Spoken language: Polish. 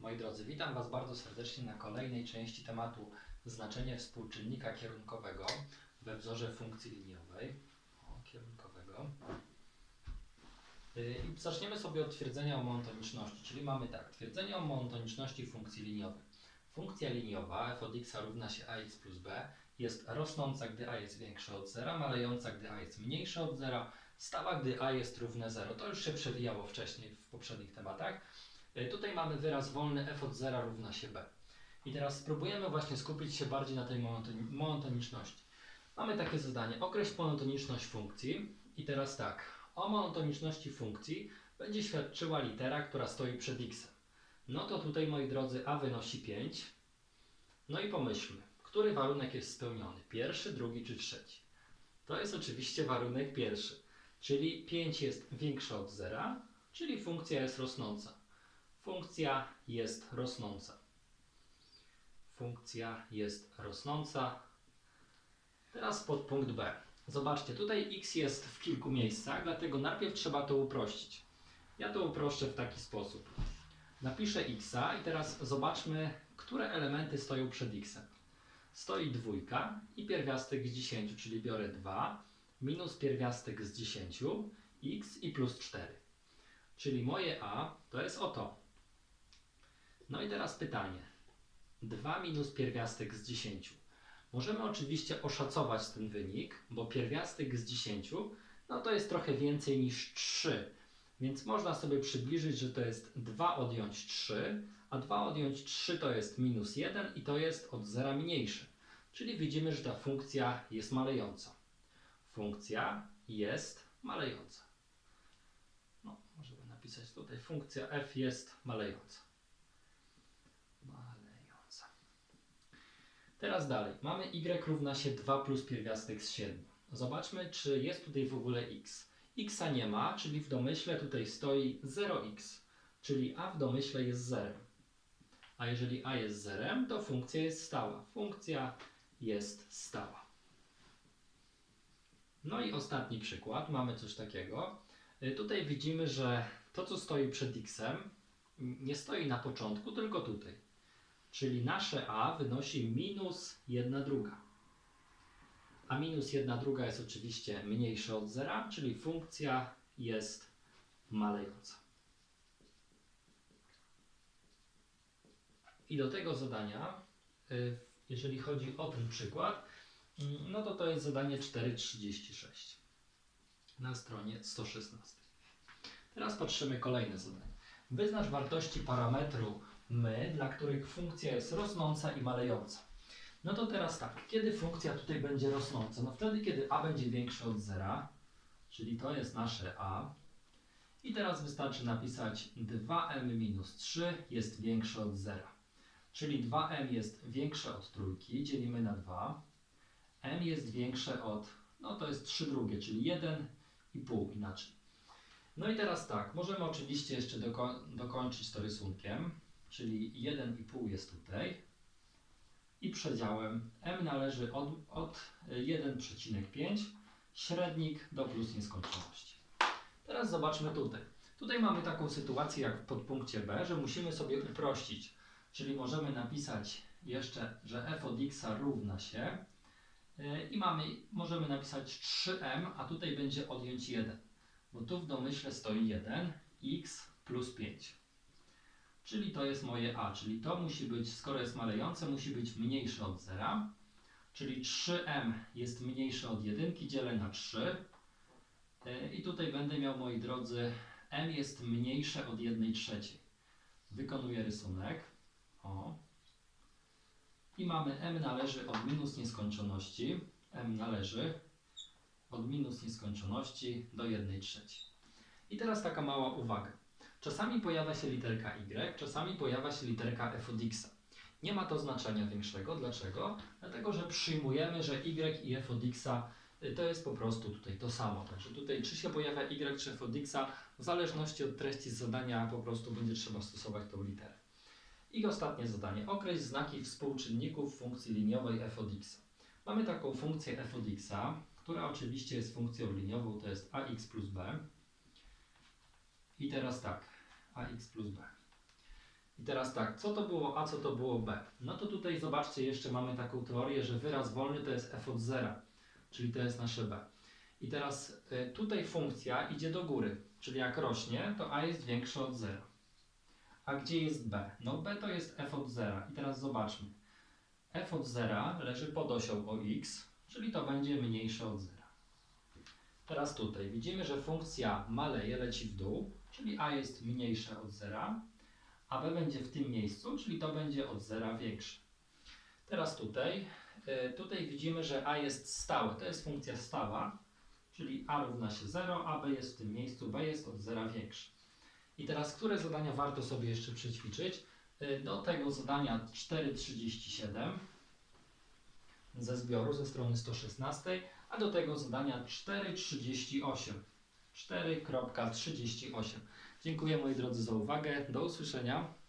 Moi drodzy, witam Was bardzo serdecznie na kolejnej części tematu znaczenie współczynnika kierunkowego we wzorze funkcji liniowej. O, kierunkowego. Yy, I zaczniemy sobie od twierdzenia o monotoniczności, czyli mamy tak, twierdzenie o monotoniczności funkcji liniowej. Funkcja liniowa f od x równa się ax plus b jest rosnąca, gdy a jest większe od zera, malejąca, gdy a jest mniejsze od zera, stała, gdy a jest równe 0. To już się przewijało wcześniej w poprzednich tematach. Y, Tutaj mamy wyraz wolny f od 0 równa się b. I teraz spróbujemy właśnie skupić się bardziej na tej monotoni- monotoniczności. Mamy takie zadanie, określ monotoniczność funkcji. I teraz tak, o monotoniczności funkcji będzie świadczyła litera, która stoi przed x. No to tutaj, moi drodzy, a wynosi 5. No i pomyślmy, który warunek jest spełniony? Pierwszy, drugi czy trzeci? To jest oczywiście warunek pierwszy, czyli 5 jest większe od zera, czyli funkcja jest rosnąca. Funkcja jest rosnąca. Funkcja jest rosnąca. Teraz podpunkt B. Zobaczcie, tutaj x jest w kilku miejscach, dlatego najpierw trzeba to uprościć. Ja to uproszczę w taki sposób. Napiszę x i teraz zobaczmy, które elementy stoją przed x. Stoi dwójka i pierwiastek z 10, czyli biorę 2, minus pierwiastek z 10, x i plus 4. Czyli moje a to jest oto. Teraz pytanie. 2 minus pierwiastek z 10. Możemy oczywiście oszacować ten wynik, bo pierwiastek z 10 no to jest trochę więcej niż 3. Więc można sobie przybliżyć, że to jest 2 odjąć 3, a 2 odjąć 3 to jest minus 1 i to jest od zera mniejsze. Czyli widzimy, że ta funkcja jest malejąca. Funkcja jest malejąca. No, możemy napisać tutaj funkcja f jest. Malejąca. Teraz dalej. Mamy y równa się 2 plus pierwiastek z 7. Zobaczmy, czy jest tutaj w ogóle x. xa nie ma, czyli w domyśle tutaj stoi 0x, czyli a w domyśle jest zerem. A jeżeli a jest zerem, to funkcja jest stała. Funkcja jest stała. No i ostatni przykład. Mamy coś takiego. Y, Tutaj widzimy, że to, co stoi przed x-em, nie stoi na początku, tylko tutaj. Czyli nasze a wynosi minus 1 druga. A minus 1 druga jest oczywiście mniejsze od zera, czyli funkcja jest malejąca. I do tego zadania, y, jeżeli chodzi o ten przykład, mm, no to to jest zadanie 4.36 na stronie 116. Teraz patrzymy kolejne zadanie. Wyznacz wartości parametru my, dla których funkcja jest rosnąca i malejąca. No to teraz tak, kiedy funkcja tutaj będzie rosnąca? No wtedy, kiedy a będzie większe od zera, czyli to jest nasze a. I teraz wystarczy napisać 2m minus 3 jest większe od zera. Czyli 2m jest większe od trójki, dzielimy na 2. m jest większe od, no to jest 3 drugie, czyli 1,5 inaczej. No i teraz tak, możemy oczywiście jeszcze doko dokończyć to rysunkiem, czyli 1,5 jest tutaj i przedziałem m należy od, od 1,5 średnik do plus nieskończoności. Teraz zobaczmy tutaj. Tutaj mamy taką sytuację jak w podpunkcie B, że musimy sobie uprościć, czyli możemy napisać jeszcze, że f od x równa się yy, i mamy, możemy napisać 3m, a tutaj będzie odjąć 1, bo tu w domyśle stoi 1, x plus 5. Czyli to jest moje a, czyli to musi być, skoro jest malejące, musi być mniejsze od zera. Czyli 3m jest mniejsze od 1, dzielę na 3. Yy, I tutaj będę miał, moi drodzy, m jest mniejsze od 1 trzeciej. Wykonuję rysunek. O. I mamy m należy od minus nieskończoności. m należy od minus nieskończoności do 1 trzeciej. I teraz taka mała uwaga. Czasami pojawia się literka y, czasami pojawia się literka f od x. Nie ma to znaczenia większego. Dlaczego? Dlatego, że przyjmujemy, że y i f od x y, to jest po prostu tutaj to samo. Także tutaj czy się pojawia y czy f od x, w zależności od treści zadania po prostu będzie trzeba stosować tą literę. I ostatnie zadanie. Określ znaki współczynników funkcji liniowej f od x. Mamy taką funkcję f od x, która oczywiście jest funkcją liniową, to jest ax plus b. I teraz tak, ax plus b. I teraz tak, co to było A, co to było B? No to tutaj zobaczcie, jeszcze mamy taką teorię, że wyraz wolny to jest f od zera, czyli to jest nasze B. I teraz y, tutaj funkcja idzie do góry, czyli jak rośnie, to A jest większe od zera. A gdzie jest B? No B to jest f od zera. I teraz zobaczmy. f od zera leży pod osią o x, czyli to będzie mniejsze od zera. Teraz tutaj widzimy, że funkcja maleje, leci w dół, czyli a jest mniejsze od zera, a b będzie w tym miejscu, czyli to będzie od zera większe. Teraz tutaj, y, tutaj widzimy, że a jest stałe, to jest funkcja stała, czyli a równa się 0, a b jest w tym miejscu, b jest od zera większe. I teraz, które zadania warto sobie jeszcze przećwiczyć? Y, Do tego zadania 4,37 ze zbioru ze strony 116, a do tego zadania 4,38. 4.38. Dziękuję moi drodzy za uwagę. Do usłyszenia.